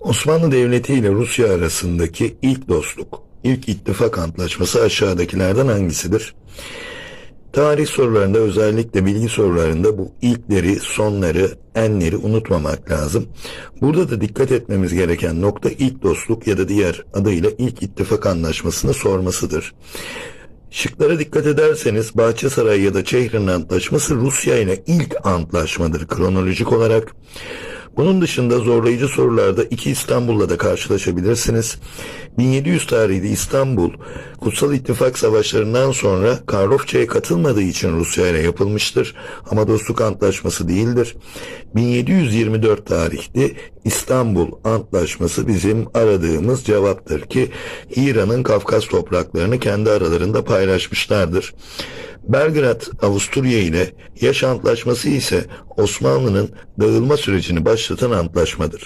Osmanlı Devleti ile Rusya arasındaki ilk dostluk, ilk ittifak antlaşması aşağıdakilerden hangisidir? Tarih sorularında özellikle bilgi sorularında bu ilkleri, sonları, enleri unutmamak lazım. Burada da dikkat etmemiz gereken nokta ilk dostluk ya da diğer adıyla ilk ittifak anlaşmasını sormasıdır. Şıklara dikkat ederseniz Bahçesaray ya da Çehrin Antlaşması Rusya ile ilk antlaşmadır kronolojik olarak. Bunun dışında zorlayıcı sorularda iki İstanbul'la da karşılaşabilirsiniz. 1700 tarihli İstanbul, Kutsal İttifak Savaşlarından sonra Karlofça'ya katılmadığı için Rusya ile yapılmıştır ama dostluk antlaşması değildir. 1724 tarihli İstanbul Antlaşması bizim aradığımız cevaptır ki İran'ın Kafkas topraklarını kendi aralarında paylaşmışlardır. Belgrad Avusturya ile Yaş Antlaşması ise Osmanlı'nın dağılma sürecini başlatan antlaşmadır.